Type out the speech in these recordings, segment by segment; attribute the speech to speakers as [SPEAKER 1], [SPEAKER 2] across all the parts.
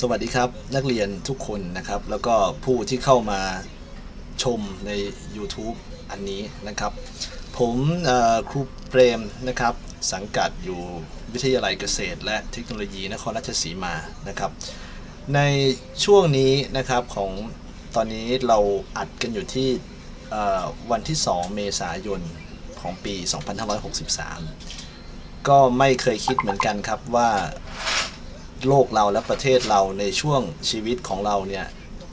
[SPEAKER 1] สวัสดีครับนักเรียนทุกคนนะครับ แล้วก็ผู้ที่เข้ามาชมใน YouTube อันนี้นะครับ ผมครูเปรมนะครับ สังกัดอยู่วิทยาลัยเกษตร และเทคโนโลยีนครราชสีมานะครับ ในช่วงนี้นะครับของตอนนี้เราอัดกันอยู่ที่วันที่ 2 เมษายนของปี 2563 ก็ไม่เคยคิดเหมือนกันครับว่า โลกเราและประเทศเราในช่วงชีวิตของเราเนี่ย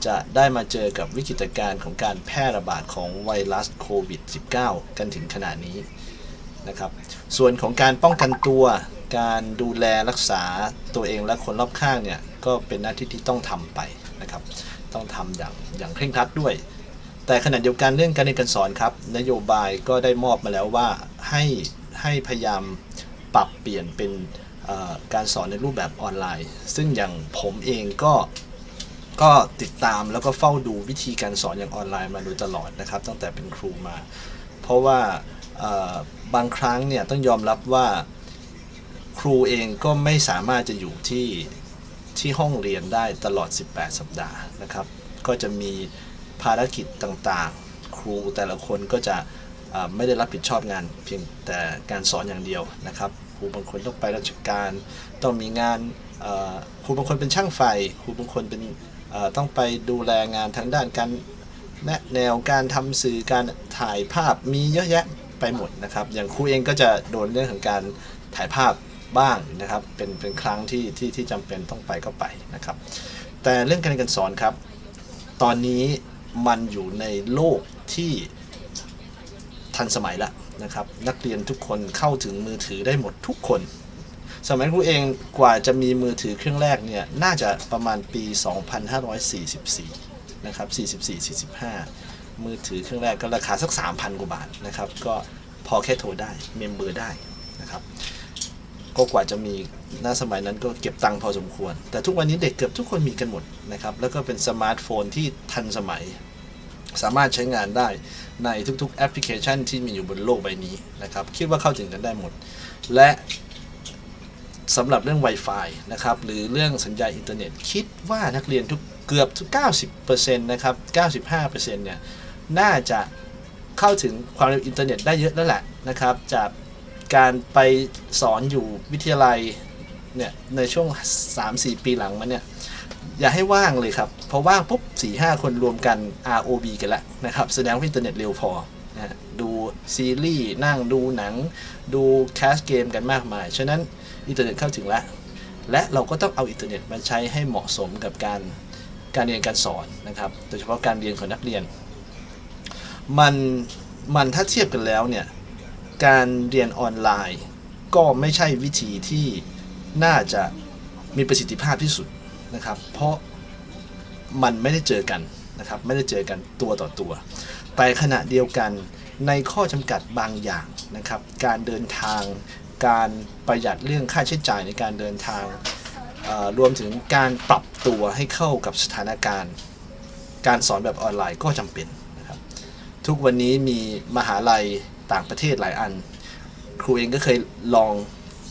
[SPEAKER 1] จะได้มาเจอกับวิกฤตการณ์ของการแพร่ระบาดของไวรัสโควิด -19 กันถึงขนาดนี้นะครับ ส่วนของการป้องกันตัว การดูแลรักษาตัวเองและคนรอบข้างเนี่ยก็เป็นหน้าที่ที่ต้องทำไปนะครับ ต้องทำอย่างอย่างเคร่งครัดด้วย แต่ขณะเดียวกันเรื่องการเรียนการสอนครับ นโยบายก็ได้มอบมาแล้วว่าให้ให้พยายามปรับเปลี่ยนเป็น การสอนในรูปแบบออนไลน์ ซึ่งอย่างผมเองก็ก็ติดตามแล้วก็เฝ้าดูวิธีการสอนอย่างออนไลน์มาโดยตลอดนะครับ ตั้งแต่เป็นครูมา เพราะว่าบางครั้งเนี่ยต้องยอมรับว่าครูเองก็ไม่สามารถจะอยู่ที่ที่ห้องเรียนได้ตลอด 18 สัปดาห์นะครับ ก็จะมีภารกิจต่างๆ ครูแต่ละคนก็จะไม่ได้รับผิดชอบงานเพียงแต่การสอนอย่างเดียวนะครับ ครูบางคนต้องไปราชการ ต้องมีงานครูบางคนเป็นช่างไฟครูบางคนเป็นต้องไปดูแลงานทางด้านการแนะแนวการทำสื่อการถ่ายภาพมีเยอะแยะไปหมดนะครับ อย่างครูเองก็จะโดนเรื่องของการถ่ายภาพบ้างนะครับ เป็นเป็นครั้งที่ที่ที่จำเป็นต้องไปก็ไปนะครับ แต่เรื่องการเรียนการสอนครับ ตอนนี้มันอยู่ในโลกที่ทันสมัยแล้ว นะครับนักเรียนทุกคนเข้าถึงมือถือได้หมดทุกคน สมัยครูเองกว่าจะมีมือถือเครื่องแรกเนี่ยน่าจะประมาณปี 2544 นะครับ 44 45 มือถือเครื่องแรกก็ราคาสัก 3,000 กว่าบาทนะครับ ก็พอแค่โทรได้เมมเบอร์ได้นะครับก็กว่าจะมีณสมัยนั้นก็เก็บตังค์พอสมควร แต่ทุกวันนี้เด็กเกือบทุกคนมีกันหมดนะครับ แล้วก็เป็นสมาร์ทโฟนที่ทันสมัย สามารถใช้งานได้ ในทุกๆแอปพลิเคชันที่มีอยู่บนโลกใบนี้นะครับ คิดว่าเข้าถึงกันได้หมด และสำหรับเรื่อง Wi-Fi นะครับ หรือเรื่องสัญญาณอินเทอร์เน็ต คิดว่านักเรียนทุกเกือบทุก 90%นะครับ 95%เนี่ย น่าจะเข้าถึงความเร็วอินเทอร์เน็ตได้เยอะแล้วแหละนะครับ จากการไปสอนอยู่วิทยาลัยเนี่ยในช่วง 3-4 ปีหลังมาเนี่ย อย่าให้ว่างเลยครับพอว่างปุ๊บ4 5คนรวมกัน ROV กันล้วนะครับ แสดงว่าอินเทอร์เน็ตเร็วพอนะดูซีรีส์นั่งดูหนัง ดูแคสเกมกันมากมาย ฉะนั้นอินเทอร์เน็ตเข้าถึงแล้ว และเราก็ต้องเอาอินเทอร์เน็ตมาใช้ให้เหมาะสมกับการการเรียนการสอนนะครับ โดยเฉพาะการเรียนของนักเรียน มันมันถ้าเทียบกันแล้วเนี่ย การเรียนออนไลน์ก็ไม่ใช่วิธีที่น่าจะมีประสิทธิภาพที่สุด นะครับ เพราะมันไม่ได้เจอกันนะครับ ไม่ได้เจอกันตัวต่อตัวแต่ขณะเดียวกันในข้อจำกัดบางอย่างนะครับ การเดินทาง การประหยัดเรื่องค่าใช้จ่ายในการเดินทางรวมถึงการปรับตัวให้เข้ากับสถานการณ์ การสอนแบบออนไลน์ก็จำเป็นนะครับ ทุกวันนี้มีมหาลัยต่างประเทศหลายอัน ครูเองก็เคยลอง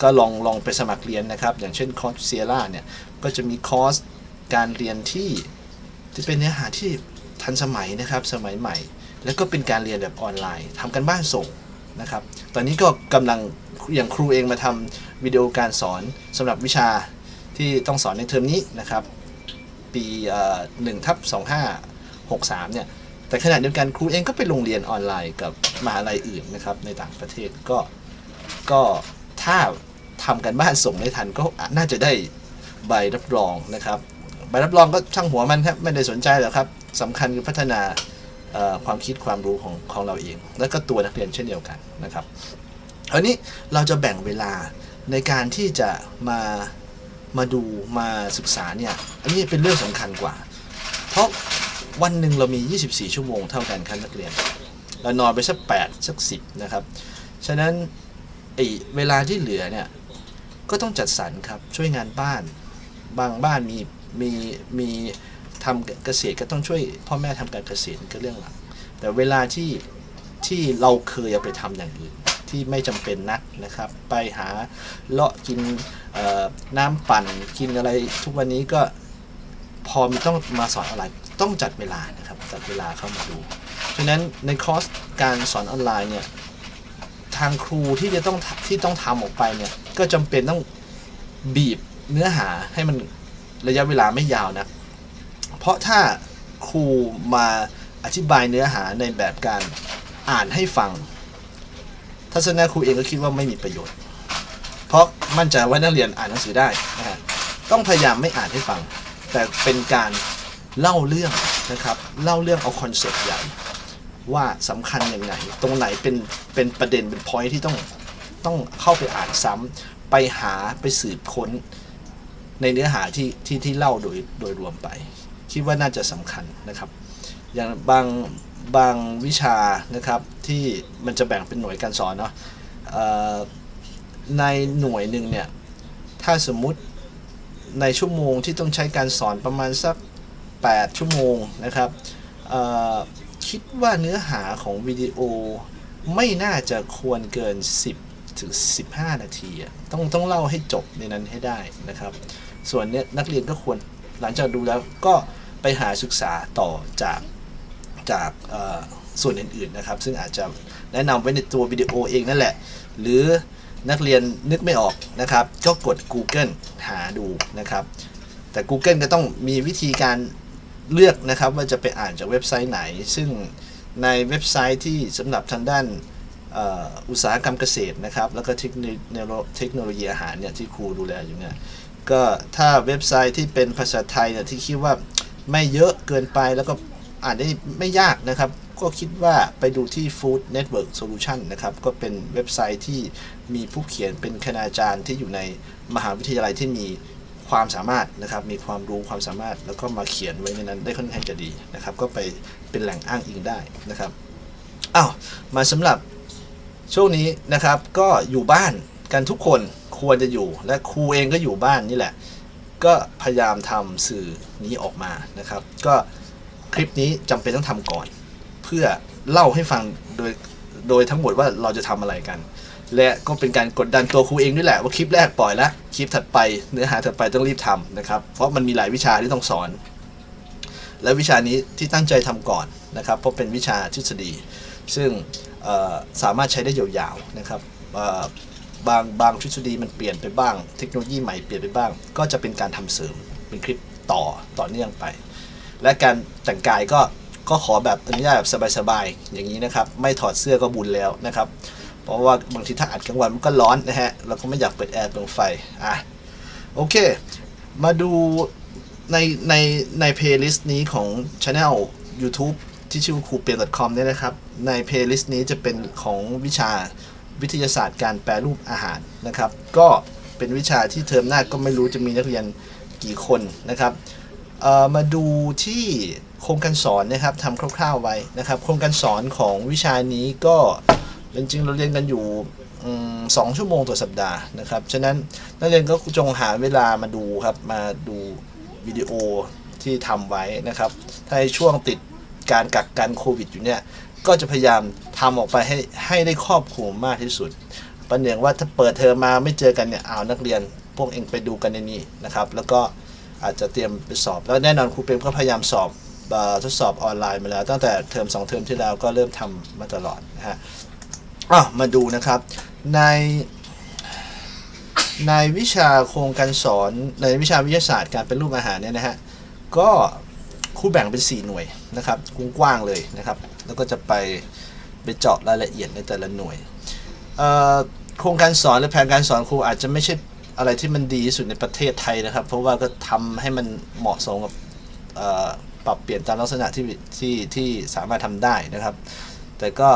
[SPEAKER 1] ก็ลองลองไปสมัครเรียนนะครับ อย่างเช่นคอร์สเซียร่าเนี่ย ก็จะมีคอร์สการเรียนที่ที่เป็นเนื้อหาที่ทันสมัยนะครับสมัยใหม่ แล้วก็เป็นการเรียนแบบออนไลน์ทำกันบ้านส่งนะครับ ตอนนี้ก็กำลังอย่างครูเองมาทำวิดีโอการสอนสำหรับวิชาที่ต้องสอนในเทอมนี้นะครับ ปีหนึ่งทับสองห้าหกสามเนี่ยแต่ขณะเดียวกันครูเองก็ไปโรงเรียนออนไลน์กับมหาลัยอื่นนะครับในต่างประเทศก็ก็ถ้าทำกันบ้านส่งได้ทันก็น่าจะได้ ใบรับรองนะครับ ใบรับรองก็ช่างหัวมันครับไม่ได้สนใจหรอกครับสำคัญคือพัฒนาความคิดความรู้ของของเราเอง แล้วก็ตัวนักเรียนเช่นเดียวกันนะครับคราวนี้เราจะแบ่งเวลาในการที่จะมามาดูมาศึกษาเนี่ยอันนี้เป็นเรื่องสำคัญกว่า เพราะวันหนึ่งเรามี 24 ชั่วโมงเท่ากันครับนักเรียน เรานอนไปสัก 8 สัก 10 นะครับ ฉะนั้นไอเวลาที่เหลือเนี่ยก็ต้องจัดสรรครับช่วยงานบ้าน บางบ้านมีมีมีทำเกษตรก็ต้องช่วยพ่อแม่ทำการเกษตรก็เรื่องหลักแต่เวลาที่ที่เราเคยเอาไปทำอย่างอื่นที่ไม่จำเป็นนักนะครับ ไปหาเลาะกินน้ำปั่นกินอะไรทุกวันนี้ก็พอมีต้องมาสอนออนไลน์ต้องจัดเวลานะครับจัดเวลาเข้ามาดูฉะนั้นในคอร์สการสอนออนไลน์เนี่ยทางครูที่จะต้องที่ต้องทำออกไปเนี่ยก็จำเป็นต้องบีบ เนื้อหาให้มันระยะเวลาไม่ยาวนะเพราะถ้าครูมาอธิบายเนื้อหาในแบบการอ่านให้ฟัง ทัศนะครูเองก็คิดว่าไม่มีประโยชน์ เพราะมั่นใจว่านักเรียนอ่านหนังสือได้นะฮะต้องพยายามไม่อ่านให้ฟัง แต่เป็นการเล่าเรื่องนะครับ เล่าเรื่องเอาคอนเซ็ปต์ใหญ่ว่าสำคัญอยังไงตรงไหนเป็นเป็นประเด็นเป็นพอยที่ต้องต้องเข้าไปอ่านซ้ำไปหาไปสืบค้น ในเนื้อหาที่ที่ที่เล่าโดยโดยรวมไป คิดว่าน่าจะสำคัญนะครับ อย่างบางบางวิชานะครับที่มันจะแบ่งเป็นหน่วยการสอนเนาะในหน่วยหนึ่งเนี่ย ถ้าสมมุติในชั่วโมงที่ต้องใช้การสอนประมาณสัก 8 ชั่วโมงนะครับคิดว่าเนื้อหาของวิดีโอไม่น่าจะควรเกิน 10 ถึง 15 นาทีอะต้องต้องเล่าให้จบในนั้นให้ได้นะครับ ส่วนเนี้ยนักเรียนก็ควรหลังจากดูแล้วก็ไปหาศึกษาต่อจากจากส่วนอื่นๆนะครับ ซึ่งอาจจะแนะนำไว้ในตัววิดีโอเองนั่นแหละ หรือนักเรียนนึกไม่ออกนะครับ ก็กด Google หาดูนะครับ แต่ Google ก็ต้องมีวิธีการเลือกนะครับ ว่าจะไปอ่านจากเว็บไซต์ไหน ซึ่งในเว็บไซต์ที่สำหรับทางด้าน อุตสาหกรรมเกษตรนะครับ แล้วก็เทคโนโลยีเทคโนโลยีอาหารเนี่ยที่ครูดูแลอยู่เนี่ยก็ถ้าเว็บไซต์ที่เป็นภาษาไทยเนี่ยที่คิดว่าไม่เยอะเกินไปแล้วก็อ่านได้ไม่ยากนะครับ ก็คิดว่าไปดูที่ Food Network Solution นะครับ ก็เป็นเว็บไซต์ที่มีผู้เขียนเป็นคณาจารย์ที่อยู่ในมหาวิทยาลัยที่มีความสามารถนะครับ มีความรู้ความสามารถแล้วก็มาเขียนไว้ในนั้นได้ค่อนข้างจะดีนะครับ ก็ไปเป็นแหล่งอ้างอิงได้นะครับอ้าวมาสำหรับ ช่วงนี้นะครับก็อยู่บ้านกันทุกคนควรจะอยู่ และครูเองก็อยู่บ้านนี่แหละ ก็พยายามทำสื่อนี้ออกมานะครับ ก็คลิปนี้จำเป็นต้องทำก่อน เพื่อเล่าให้ฟังโดยโดยทั้งหมดว่าเราจะทำอะไรกัน และก็เป็นการกดดันตัวครูเองด้วยแหละว่าคลิปแรกปล่อยแล้วคลิปถัดไปเนื้อหาถัดไปต้องรีบทำนะครับ เพราะมันมีหลายวิชาที่ต้องสอน และวิชานี้ที่ตั้งใจทำก่อนนะครับ เพราะเป็นวิชาทฤษฎี ซึ่ง สามารถใช้ได้ยาวๆนะครับบางบางทฤษฎีมันเปลี่ยนไปบ้าง เทคโนโลยีใหม่เปลี่ยนไปบ้าง ก็จะเป็นการทำเสริมเป็นคลิปต่อต่อเนื่องไป และการแต่งกายก็ก็ขอแบบอนุญาตแบบสบายๆอย่างนี้นะครับ ไม่ถอดเสื้อก็บุญแล้วนะครับ เพราะว่าบางทีถ้าอัดกลางวันมันก็ร้อนนะฮะเราก็ไม่อยากเปิดแอร์เปลืองไฟอะโอเค มาดูในในในเพลย์ลิสต์นี้ของ Channel YouTube ที่ชื่อครูเปีย .com เนี่ยนะครับ ในเพลย์ลิสต์นี้จะเป็นของวิชาวิทยาศาสตร์การแปรรูปอาหารนะครับ ก็เป็นวิชาที่เทอมหน้าก็ไม่รู้จะมีนักเรียนกี่คนนะครับมาดูที่โครงการสอนนะครับทำคร่าว ๆไว้นะครับ โครงการสอนของวิชานี้ก็จริงๆเราเรียนกันอยู่สองชั่วโมงต่อสัปดาห์นะครับ ฉะนั้นนักเรียนก็จงหาเวลามาดูครับ มาดูวิดีโอที่ทำไว้นะครับ ถ้าช่วงติด การกักกันโควิดอยู่เนี่ย ก็จะพยายามทำออกไปให้ให้ได้ครอบคลุมมากที่สุดประเนืองว่าถ้าเปิดเทอมมาไม่เจอกันเนี่ยเอานักเรียน พวกเองไปดูกันในนี้นะครับ แล้วก็อาจจะเตรียมไปสอบ แล้วแน่นอนครูเปรมก็พยายามสอบทดสอบออนไลน์มาแล้ว ตั้งแต่เทอมสองเทอมที่แล้วก็เริ่มทำมาตลอดนะฮะอะมาดูนะครับในในวิชาโครงการสอนในวิชาวิทยาศาสตร์การเป็นรูปอาหารเนี่ยนะฮะก็ ครูแบ่งเป็น 4 หน่วยนะครับกว้างๆเลยนะครับ แล้วก็จะไปไปเจาะรายละเอียดในแต่ละหน่วยโครงการสอนหรือแผนการสอนครูอาจจะไม่ใช่อะไรที่มันดีที่สุดในประเทศไทยนะครับ เพราะว่าก็ทำให้มันเหมาะสมกับปรับเปลี่ยนตามลักษณะที่ที่ที่สามารถทำได้นะครับ แต่ก็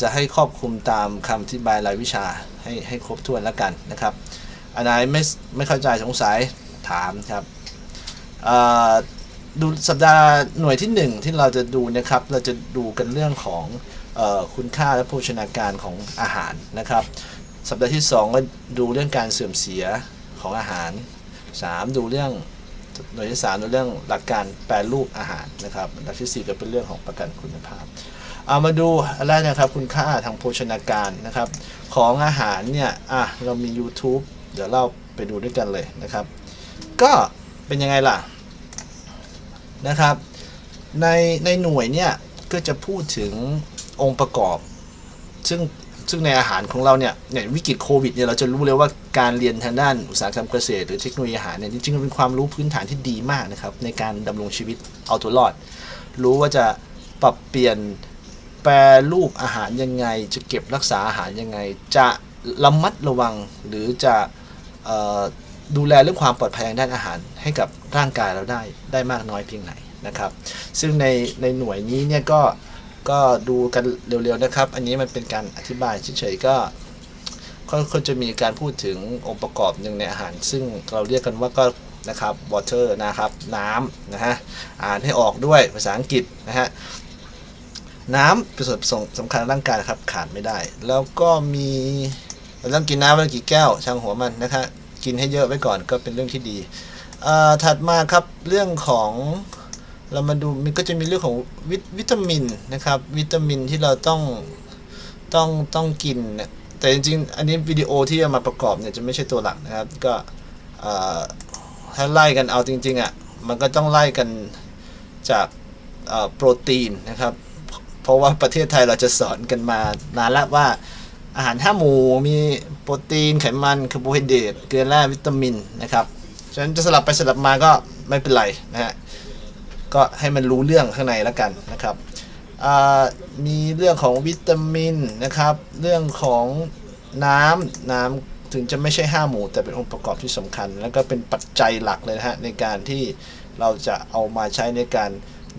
[SPEAKER 1] จะให้ครอบคลุมตามคำอธิบายรายวิชาให้ให้ครบถ้วนแล้วกันนะครับอันไหนไม่ไม่เข้าใจสงสัยถามครับ ดูสัปดาห์หน่วยที่ 1 ที่เราจะดูนะครับ เราจะดูกันเรื่องของออคุณค่าและโภชนาการของอาหารนะครับ สัปดาห์ที่ 2 ก็ดูเรื่องการเสื่อมเสียของอาหาร 3 ดูเรื่องหน่วยที่3ดูเรื่องหลักการแปรรูปอาหารนะครับหลักที่ 4 ก็เป็นเรื่องของประกันคุณภาพ เอามาดูอันแรกนะครับคุณค่าทางโภชนาการนะครับ ของอาหารเนี่ยอะเรามี YouTube เดี๋ยวเราไปดูด้วยกันเลยนะครับ ก็เป็นยังไงล่ะ นะครับ ในในหน่วยเนี่ยก็จะพูดถึงองค์ประกอบ ซึ่งซึ่งในอาหารของเราเนี่ยเนี่ยวิกฤตโควิดเนี่ยเราจะรู้เลยว่าการเรียนทางด้านอุตสาหกรรมเกษตร หรือเทคโนโลยีอาหารเนี่ยจริงๆเป็นความรู้พื้นฐานที่ดีมากนะครับ ในการดำรงชีวิตเอาตัวรอด รู้ว่าจะปรับเปลี่ยนแปรรูปอาหารยังไง จะเก็บรักษาอาหารยังไง จะระมัดระวังหรือจะออดูแลเรื่องความปลอดภัยทางด้านอาหารให้กับ ร่างกายเราได้ได้มากน้อยเพียงไหนนะครับ ซึ่งในในหน่วยนี้เนี่ยก็ก็ดูกันเร็วๆนะครับ อันนี้มันเป็นการอธิบายเฉยๆก็ก็ก็จะมีการพูดถึงองค์ประกอบหนึ่งในอาหาร ซึ่งเราเรียกกันว่าก็นะครับ water นะครับน้ำนะฮะอ่านให้ออกด้วยภาษาอังกฤษนะฮะน้ำเป็นส่วนผสมสำคัญร่างกายครับขาดไม่ได้ แล้วก็มีเราต้องกินน้ำวันกี่แก้วช่างหัวมันนะครับกินให้เยอะไว้ก่อนก็เป็นเรื่องที่ดี ถัดมาครับเรื่องของเรามาดูมันก็จะมีเรื่องของวิตวิตามินนะครับ วิตามินที่เราต้องต้องต้องกิน แต่จริงๆ อันนี้วิดีโอที่เอามาประกอบเนี่ยจะไม่ใช่ตัวหลักนะครับ ก็ถ้าไล่กันเอาจริงๆอะมันก็ต้องไล่กันจากโปรตีนนะครับ เพราะว่าประเทศไทยเราจะสอนกันมานานแล้วว่าอาหารห้าหมู่มีโปรตีนไขมันคาร์โบไฮเดรตเกลือแร่วิตามินนะครับ ฉะนั้นจะสลับไปสลับมาก็ไม่เป็นไรนะฮะ ก็ให้มันรู้เรื่องข้างในแล้วกันนะครับ มีเรื่องของวิตามินนะครับ เรื่องของน้ำน้ำถึงจะไม่ใช่5หมู่ แต่เป็นองค์ประกอบที่สำคัญ แล้วก็เป็นปัจจัยหลักเลยนะฮะในการที่เราจะเอามาใช้ในการ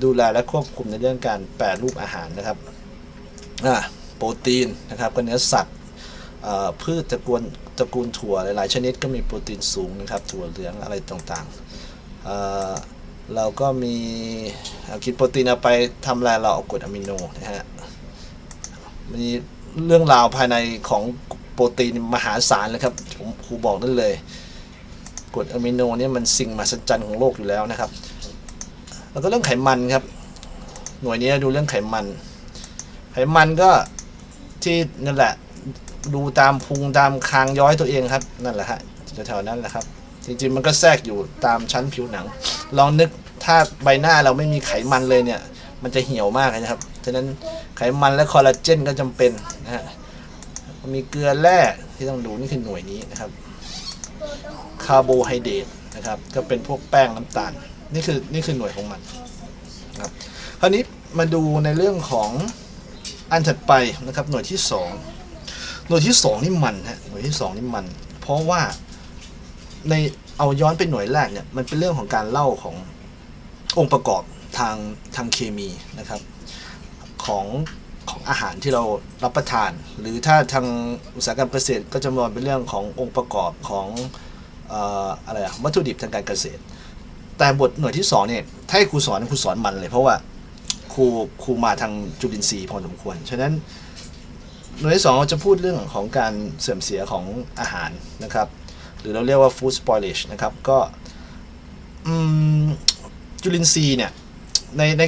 [SPEAKER 1] ดูแลและควบคุมในเรื่องการแปรรูปอาหารนะครับโปรตีนนะครับก็เนื้อสัตว์พืชตระกูลตระกูลถั่วหลายๆ ชนิดก็มีโปรตีนสูงนะครับถั่วเหลืองอะไรต่างๆ เราก็มีเอากินโปรตีนเอาไปทำลายเราเอากรดอะมิโนนะฮะมีเรื่องราวภายในของโปรตีนมหาศาลเลยครับผมครูบอกได้เลยกรดอะมิโนเนี่ยมันสิ่งมหัศจรรย์ของโลกอยู่แล้วนะครับ แล้วก็เรื่องไขมันครับ หน่วยนี้ดูเรื่องไขมัน ไขมันก็ที่นั่นแหละ ดูตามพุงตามคางย้อยตัวเองครับ นั่นแหละฮะแถวๆนั้นแหละครับ จริงๆมันก็แทรกอยู่ตามชั้นผิวหนัง ลองนึกถ้าใบหน้าเราไม่มีไขมันเลยเนี่ย มันจะเหี่ยวมากนะครับฉะนั้นไขมันและคอลลาเจนก็จำเป็นนะฮะมีเกลือแร่ที่ต้องดูนี่คือหน่วยนี้นะครับคาร์โบไฮเดรตนะครับ ก็เป็นพวกแป้งน้ำตาล นี่คือนี่คือหน่วยของมันครับคราวนี้มาดูในเรื่องของอันถัดไปนะครับหน่วยที่สอง หน่วยที่สองนี่มันฮะหน่วยที่สองนี่มัน เพราะว่าในเอาย้อนไปหน่วยแรกเนี่ยมันเป็นเรื่องของการเล่าขององค์ประกอบทางทางเคมีนะครับ ของของอาหารที่เรารับประทาน หรือถ้าทางอุตสาหกรรมเกษตรก็จะมองเป็นเรื่องขององค์ประกอบของเอ่ออะไรอะวัตถุดิบทางการเกษตร แต่บทหน่วยที่สองเนี่ยถ้าครูสอนครูสอนมันเลย เพราะว่าครูครูมาทางจุลินทรีย์พอสมควร ฉะนั้น หน่วยที่สองจะพูดเรื่องของการเสื่อมเสียของอาหารนะครับ หรือเราเรียกว่า food spoilage นะครับก็จุลินทรีย์เนี่ยในใน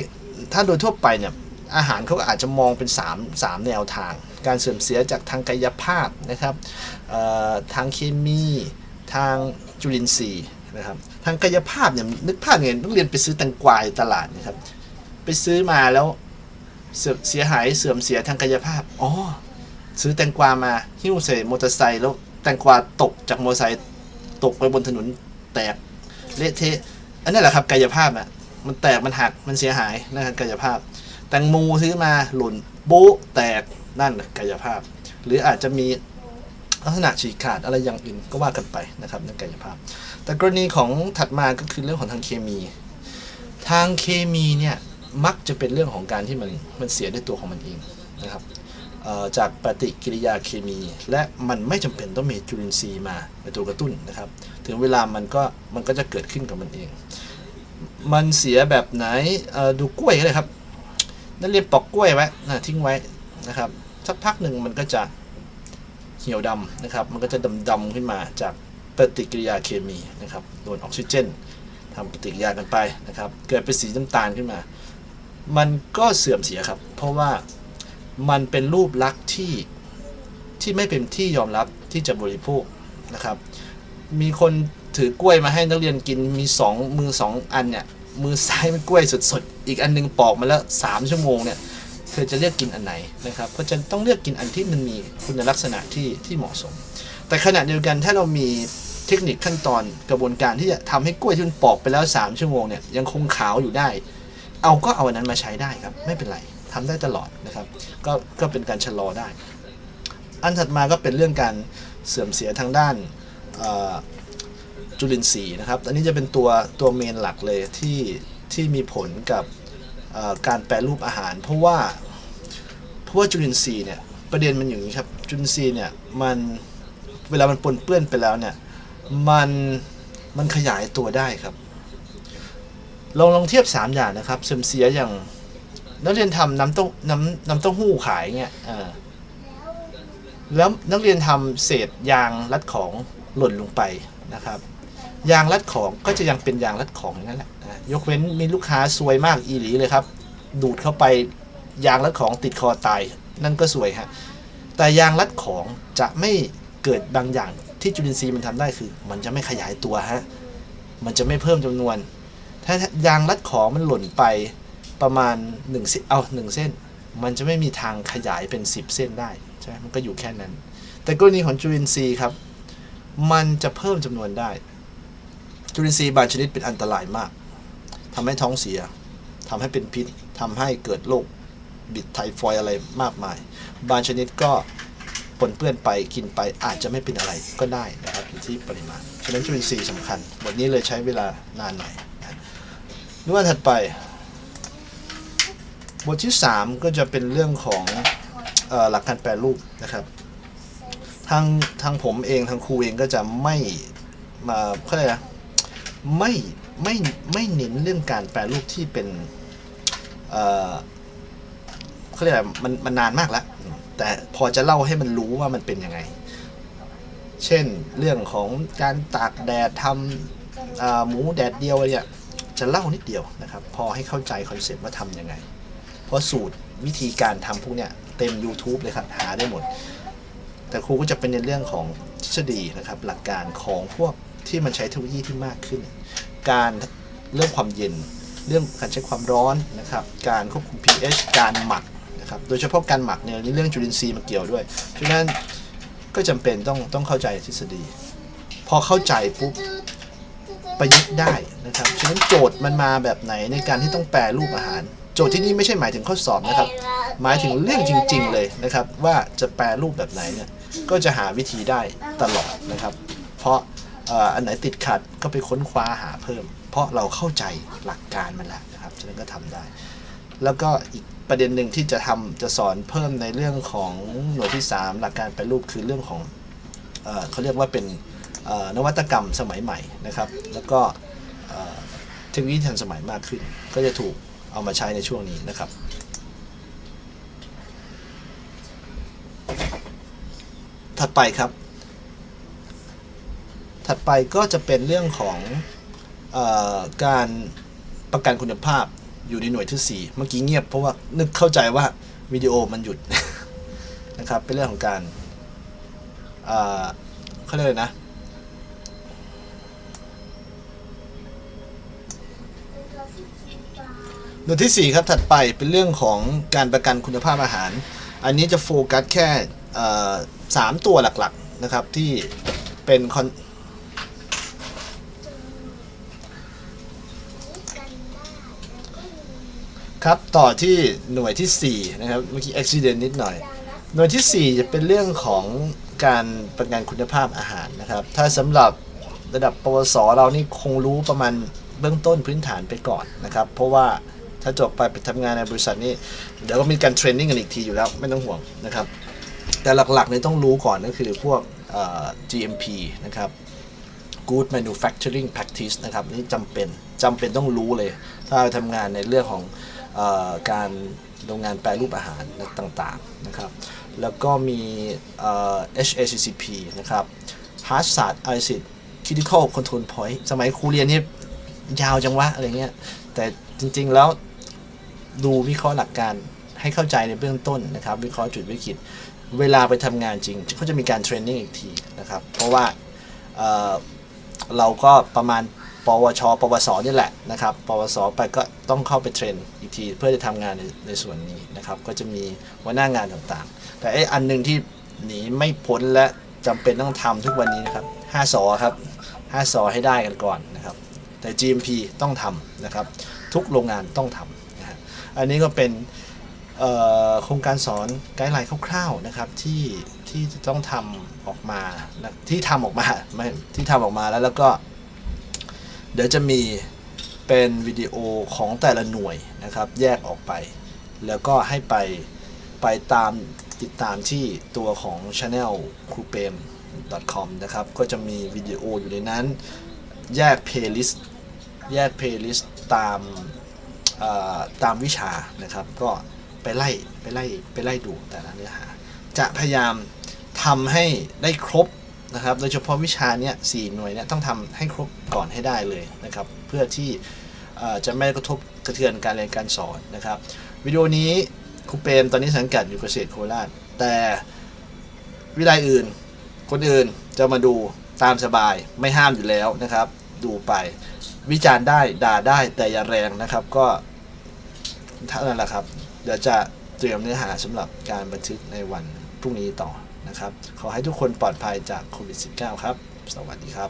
[SPEAKER 1] ถ้าโดยทั่วไปเนี่ยอาหารเขาก็อาจจะมองเป็น3 3แนวทาง การเสื่อมเสียจากทางกายภาพนะครับทางเคมีทางจุลินทรีย์นะครับทางกายภาพเนี่ยนึกภาพไงต้องเรียนไปซื้อแตงกวาในตลาดนะครับไปซื้อมาแล้วเสียหายเสื่อมเสียทางกายภาพ อ๋อ ซื้อแตงกวามาหิ้วใส่มอเตอร์ไซค์แล้วแตงกวาตกจากมอเตอร์ไซค์ตกไปบนถนนแตกเละเทะอันนั้นแหละครับกายภาพอะมันแตกมันหักมันเสียหายนะครับกายภาพ แตงโมซื้อมาหล่นโบ๊ะแตกนั่นแหละกายภาพ หรืออาจจะมีลักษณะฉีกขาดอะไรอย่างอื่นก็ว่ากันไปนะครับนั่นกายภาพ แต่กรณีของถัดมาก็คือเรื่องของทางเคมี ทางเคมีเนี่ยมักจะเป็นเรื่องของการที่มันมันเสียด้วยตัวของมันเองนะครับ จากปฏิกิริยาเคมี และมันไม่จำเป็นต้องมีจุลินทรีย์มาเป็นตัวกระตุ้นนะครับ ถึงเวลามันก็มันก็จะเกิดขึ้นกับมันเอง มันเสียแบบไหนดูกล้วยก็ได้ครับ นั่นเรียนปอกกล้วยไว้นะทิ้งไว้นะครับ สักพักหนึ่งมันก็จะเหี่ยวดำนะครับ มันก็จะดำดำๆขึ้นมาจากปฏิกิริยาเคมีนะครับโดนออกซิเจนทำปฏิกิริยากันไปนะครับ เกิดเป็นสีน้ำตาลขึ้นมา มันก็เสื่อมเสียครับ เพราะว่า มันเป็นรูปลักษณ์ที่ที่ไม่เป็นที่ยอมรับที่จะบริโภคนะครับ มีคนถือกล้วยมาให้นักเรียนกินมีสองมือสองอันเนี่ยมือซ้ายมันกล้วยสดๆ อีกอันหนึงปอกมาแล้ว3ชั่วโมงเนี่ยเธอจะเลือกกินอันไหนนะครับก็จะต้องเลือกกินอันที่มันมีคุณลักษณะที่ที่เหมาะสม แต่ขณะเดียวกันถ้าเรามีเทคนิคขั้นตอนกระบวนการที่จะทำให้กล้วยที่มันปอกไปแล้ว 3 ชั่วโมงเนี่ยยังคงขาวอยู่ได้ เอาก็เอาอันนั้นมาใช้ได้ครับไม่เป็นไร ทำได้ตลอดนะครับ ก็ก็เป็นการชะลอได้ อันถัดมาก็เป็นเรื่องการเสื่อมเสียทางด้านจุลินทรีย์นะครับ อันนี้จะเป็นตัวตัวเมนหลักเลยที่ที่มีผลกับการแปรรูปอาหาร เพราะว่าเพราะว่าจุลินทรีย์เนี่ยประเด็นมันอย่างนี้ครับจุลินทรีย์เนี่ยมันเวลามันปนเปื้อนไปแล้วเนี่ยมันมันขยายตัวได้ครับ ลองลองเทียบ 3 อย่างนะครับเสื่อมเสียอย่าง นักเรียนทำน้ำเต้าน้ำน้ำเต้าหู้ขายเงี้ยแล้วนักเรียนทำเศษยางรัดของหล่นลงไปนะครับ ยางรัดของก็จะยังเป็นยางรัดของอย่างนั้นแหละยกเว้นมีลูกค้าซวยมากอีหลีเลยครับ ดูดเข้าไปยางรัดของติดคอตายนั่นก็สวยฮะแต่ยางรัดของจะไม่เกิดบางอย่างที่จุลินทรีย์มันทำได้คือ มันจะไม่ขยายตัวฮะมันจะไม่เพิ่มจำนวน ถ้ายางรัดของมันหล่นไป ประมาณ1เส้นเอาหนึ่งเส้น มันจะไม่มีทางขยายเป็น 10 เส้นได้ใช่ไหมมันก็อยู่แค่นั้น แต่กรณีของจุลินทรีย์ครับ มันจะเพิ่มจำนวนได้ จุลินทรีย์บางชนิดเป็นอันตรายมากทำให้ท้องเสียทำให้เป็นพิษทำให้เกิดโรคบิดไทฟอยอะไรมากมาย บางชนิดก็ปนเปื้อนไปกินไปอาจจะไม่เป็นอะไรก็ได้นะครับอยู่ที่ปริมาณ ฉะนั้นจุลินทรีย์สำคัญบทนี้เลยใช้เวลานานหน่อยนะดูว่าถัดไป บทที่ 3 ก็จะเป็นเรื่องของออหลักการแปรรูปนะครับทางทางผมเองทางครูเองก็จะไม่มาเขาเรียกอไรนะไม่ไม่ไม่เน้นเรื่องการแปรรูปที่เป็นเเขาเรียกอะไรมันมันนานมากแล้วแต่พอจะเล่าให้มันรู้ว่ามันเป็นยังไง เช่นเรื่องของการตากแดดทำหมูแดดเดียวอะไรเนี่ยจะเล่านิดเดียวนะครับ พอให้เข้าใจคอนเซ็ปต์ว่าทำยังไง เพราะสูตรวิธีการทำพวกเนี้ยเต็ม YouTube เลยครับ หาได้หมด แต่ครูก็จะเป็นในเรื่องของทฤษฎีนะครับ หลักการของพวกที่มันใช้เทคโนโลยีที่มากขึ้น การเรื่องความเย็น เรื่องการใช้ความร้อนนะครับ การควบคุม pH การหมักนะครับ โดยเฉพาะการหมักเนี่ยนี่เรื่องจุลินทรีย์มาเกี่ยวด้วยฉะนั้นก็จำเป็นต้องต้องเข้าใจทฤษฎี พอเข้าใจปุ๊บประยุกต์ได้นะครับ ฉะนั้นโจทย์มันมาแบบไหนในการที่ต้องแปรรูปอาหาร โจทย์ที่นี่ไม่ใช่หมายถึงข้อสอบนะครับ หมายถึงเรื่องจริง ๆ เลยนะครับ ว่าจะแปรรูปแบบไหนเนี่ยก็จะหาวิธีได้ตลอดนะครับ เพราะเอ่ออันไหนติดขัดก็ไปค้นคว้าหาเพิ่ม เพราะเราเข้าใจหลักการมันแล้วนะครับฉะนั้นก็ทำได้ แล้วก็อีกประเด็นหนึ่งที่จะทำจะสอนเพิ่มในเรื่องของหน่วยที่ 3 หลักการแปรรูปคือเรื่องของเอ่อเขาเรียกว่าเป็นเอ่อนวัตกรรมสมัยใหม่นะครับ แล้วก็เอ่อเทคโนโลยีทันสมัยมากขึ้น ก็จะถูก เอามาใช้ในช่วงนี้นะครับ ถัดไปครับ ถัดไปก็จะเป็นเรื่องของออการประกันคุณภาพอยู่ในหน่วยที่ 4 เมื่อกี้เงียบเพราะว่านึกเข้าใจว่าวิดีโอมันหยุดนะครับ เป็นเรื่องของการเอ่อเขาเรียกอะไรนะ หน่วยที่ 4 ครับถัดไปเป็นเรื่องของการประกันคุณภาพอาหาร อันนี้จะโฟกัสแค่สามตัวหลักๆนะครับที่เป็นคอนครับต่อที่หน่วยที่ 4 นะครับเมื่อกี้อุบิเหตุนิดหน่อย หน่วยที่ 4 จะเป็นเรื่องของการประกันคุณภาพอาหารนะครับ ถ้าสำหรับระดับปวสเรานี่คงรู้ประมาณเบื้องต้นพื้นฐานไปก่อนนะครับ เพราะว่า ถ้าจบไปไปทำงานในบริษัทนี่เดี๋ยวก็มีการเทรนนิ่งกันอีกทีอยู่แล้วไม่ต้องห่วงนะครับ แต่หลักๆเนี่ยต้องรู้ก่อนก็คือพวก GMP นะครับ Good Manufacturing Practice นะครับนี่จำเป็นจำเป็นต้องรู้เลย ถ้าเราทำงานในเรื่องของอการโรงงานแปรรูปอาหารต่างๆนะครับ แล้วก็มี HACCP นะครับ Hazard Acid Critical Control Point สมัยครูเรียนนี่ยาวจังวะอะไรเงี้ย แต่จริงๆแล้ว ดูวิเคราะห์หลักการให้เข้าใจในเบื้องต้นนะครับ วิเคราะห์จุดวิกฤต เวลาไปทำงานจริงเขาจะมีการเทรนนิ่งอีกทีนะครับ เพราะว่าเเราก็ประมาณปวช ปวสนี่แหละนะครับ ปวส ไปก็ต้องเข้าไปเทรนอีกที เพื่อจะทำงานในในส่วนนี้นะครับ ก็จะมีหัวหน้างานต่างๆ แต่ไอ้อันหนึ่งที่หนีไม่พ้นและจำเป็นต้องทำทุกวันนี้นะครับ5สอครับ5สอให้ได้กันก่อนนะครับ แต่ GMP ต้องทำนะครับ ทุกโรงงานต้องทำ อันนี้ก็เป็นโครงการสอนไกด์ไลน์คร่าวๆนะครับที่ที่จะต้องทำออกมาที่ทำออกมาไม่ที่ทำออกมาแล้วแล้วก็ เดี๋ยวจะมีเป็นวิดีโอของแต่ละหน่วยนะครับ แยกออกไป แล้วก็ให้ไปไปตามติดตามที่ตัวของ channel k r u p e m com นะครับ ก็จะมีวิดีโออยู่ในนั้น แยก playlist แยก playlist ตามเอ่อตาม ตามวิชานะครับ ก็ไปไล่ไปไล่ไปไล่ดูแต่ละเนื้อหา จะพยายามทำให้ได้ครบนะครับโดยเฉพาะวิชาเนี้ยสี่หน่วยเนี้ยต้องทำให้ครบก่อนให้ได้เลยนะครับ เพื่อที่จะไม่กระทบกระเทือนการเรียนการสอนนะครับ วิดีโอนี้ครูเปรมตอนนี้สังกัดอยู่เกษตรโคราช แต่วิไลอื่น คนอื่นจะมาดูตามสบายไม่ห้ามอยู่แล้วนะครับ ดูไป วิจารณ์ได้ด่าได้แต่อย่าแรงนะครับก็เท่านั้นแหละครับ เดี๋ยวจะเตรียมเนื้อหาสำหรับการบันทึกในวันพรุ่งนี้ต่อนะครับ ขอให้ทุกคนปลอดภัยจากโควิด -19 ครับ สวัสดีครับ